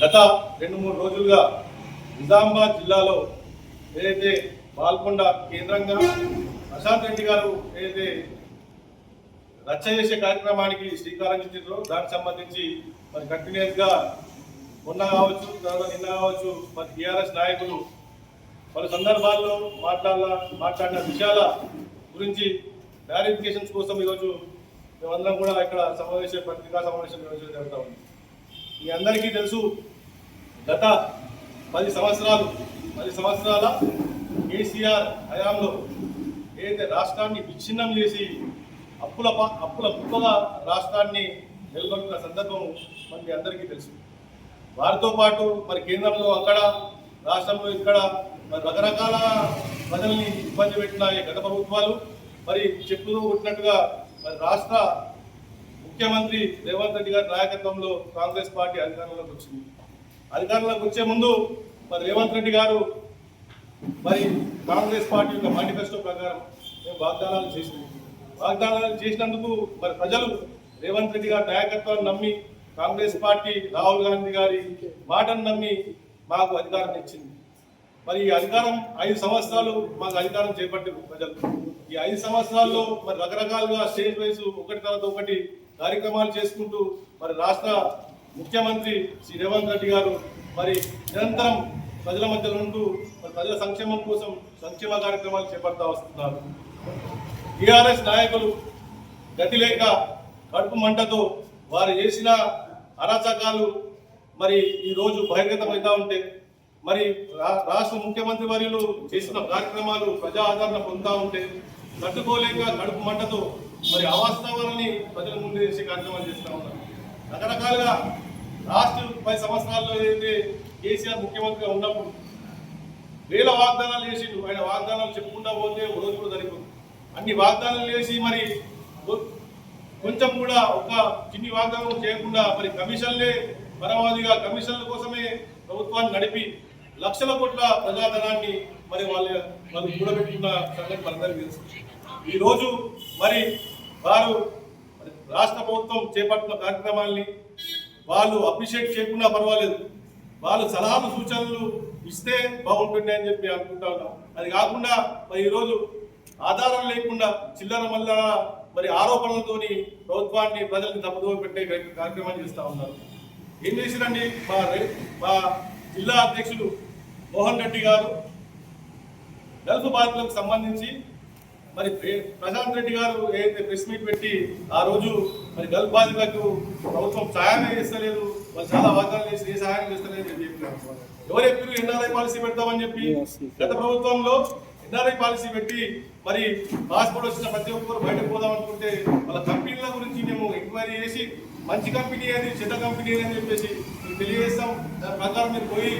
గత రెండు మూడు రోజులుగా నిజామాబాద్ జిల్లాలో ఏదైతే పాల్కొండ కేంద్రంగా ప్రశాంత్ రెడ్డి గారు ఏదైతే రచ్చ చేసే కార్యక్రమానికి శ్రీకారం చుట్టారో దానికి సంబంధించి మరి కంటిన్యూస్గా మొన్న కావచ్చు తర్వాత నిన్న కావచ్చు మరి టీఆర్ఎస్ నాయకులు పలు సందర్భాల్లో మాట్లాడాల మాట్లాడిన విషయాల గురించి క్లారిఫికేషన్స్ కోసం ఈరోజు మేమందరం కూడా ఇక్కడ సమావేశం పత్రికా సమావేశం నిర్వహించడం జరుగుతూ ఉంది. మీ అందరికీ తెలుసు గత పది సంవత్సరాలు పది సంవత్సరాల కేసీఆర్ హయాంలో ఏదైతే రాష్ట్రాన్ని విచ్ఛిన్నం చేసి అప్పుల ప- అప్పుల కుప్పగా రాష్ట్రాన్ని నెలకొల్పిన సందర్భం మనకి మీ అందరికీ తెలుసు. వారితో పాటు మరి కేంద్రంలో అక్కడ రాష్ట్రంలో ఇక్కడ మరి రకరకాల ప్రజల్ని ఇబ్బంది పెట్టిన గత ప్రభుత్వాలు. మరి చెప్పుతూ కొట్టినట్టుగా మరి రాష్ట్ర ముఖ్యమంత్రి రేవంత్ రెడ్డి గారి నాయకత్వంలో కాంగ్రెస్ పార్టీ అధికారంలోకి వచ్చింది. అధికారంలోకి వచ్చే ముందు మరి రేవంత్ రెడ్డి గారు మరి కాంగ్రెస్ పార్టీ యొక్క మేనిఫెస్టో ప్రకారం మేము వాగ్దానాలు చేసినాం. వాగ్దానాలు చేసినందుకు మరి ప్రజలు రేవంత్ రెడ్డి గారి నాయకత్వాన్ని నమ్మి కాంగ్రెస్ పార్టీ రాహుల్ గాంధీ గారి మాటను నమ్మి మాకు అధికారం ఇచ్చింది. మరి ఈ అధికారం ఐదు సంవత్సరాలు మాకు అధికారం చేపట్టారు ప్రజలు. ఈ ఐదు సంవత్సరాల్లో మరి రకరకాలుగా స్టేజ్ వైజ్ ఒకటి తర్వాత ఒకటి కార్యక్రమాలు చేసుకుంటూ మరి రాష్ట్ర ముఖ్యమంత్రి శ్రీ రేవంత్ రెడ్డి గారు మరి నిరంతరం ప్రజల మధ్యలో ఉంటూ మరి ప్రజల సంక్షేమం కోసం సంక్షేమ కార్యక్రమాలు చేపడతా వస్తున్నారు. టీఆర్ఎస్ నాయకులు గతి లేక కడుపు మంటతో వారు చేసిన అరాచకాలు మరి ఈ రోజు బహిర్గతమవుతా ఉంటే మరి రా- రాష్ట్ర ముఖ్యమంత్రి వర్యులు చేసిన కార్యక్రమాలు ప్రజా ఆదరణ పొందుతూ ఉంటే తట్టుకోలేక కడుపు మంటతో మరి అవాస్తవాలని ప్రజల ముందు చేసే కార్యక్రమాలు చేస్తూ ఉన్నారు. రకరకాలుగా లాస్ట్ పది సంవత్సరాల్లో ఏదైతే కేసీఆర్ ముఖ్యమంత్రిగా ఉన్నప్పుడు వేల వాగ్దానాలు చేసిండు. ఆయన వాగ్దానాలు చెప్పుకుంటా పోతే ఒక రోజు కూడా సరిపోదు. అన్ని వాగ్దానాలు చేసి మరి కొంచెం కూడా ఒక చిన్ని వాగ్దానం చేయకుండా మరి కమిషన్లే పరమాదిగా కమిషన్ల కోసమే ప్రభుత్వాన్ని నడిపి లక్షల కోట్ల ప్రజాధనాన్ని మరి వాళ్ళ వాళ్ళు కూడబెట్టుకున్న సంగతి మనందరికీ తెలుసు. ఈరోజు మరి వారు రాష్ట్ర ప్రభుత్వం చేపట్టిన కార్యక్రమాల్ని వాళ్ళు అప్రిషియేట్ చేయకుండా పర్వాలేదు. వాళ్ళు సలహాలు సూచనలు ఇస్తే బాగుంటుంది అని చెప్పి అనుకుంటా ఉన్నాం. అది కాకుండా మరి ఈరోజు ఆధారం లేకుండా చిల్లర మల్లర మరి ఆరోపణలతోని ప్రభుత్వాన్ని ప్రజల్ని తప్పుదోవ పెట్టే కార్యక్రమాలు చేస్తూ ఉన్నారు. ఏం చేసిరండి మా మా జిల్లా అధ్యక్షులు మోహన్ రెడ్డి గారు గల్ఫ్ బాధితులకు సంబంధించి మరి ప్రశాంత్ రెడ్డి గారు ఏదైతే ప్రెస్ మీట్ పెట్టి ఆ రోజు మరి గల్ఫ్ బాధితులకు ప్రభుత్వం సహాయం చేస్తలేదు వాళ్ళు చాలా వాగ్దానాలు చేసి ఏ సహాయం చేస్తలేదు అని చెప్పినారు ఎవరు చెప్పారు ఎన్ఆర్ఐ పాలసీ పెడతామని చెప్పి? గత ప్రభుత్వంలో ఎన్ఆర్ఐ పాలసీ పెట్టి మరి పాస్పోర్ట్ వచ్చిన ప్రతి ఒక్కరు బయటకు పోదాం అనుకుంటే వాళ్ళ కంపెనీల గురించి మేము ఎంక్వైరీ చేసి మంచి కంపెనీ అని చెడ్డ కంపెనీ అని చెప్పేసి తెలియజేస్తాం. దాని ప్రకారం మీరు పోయి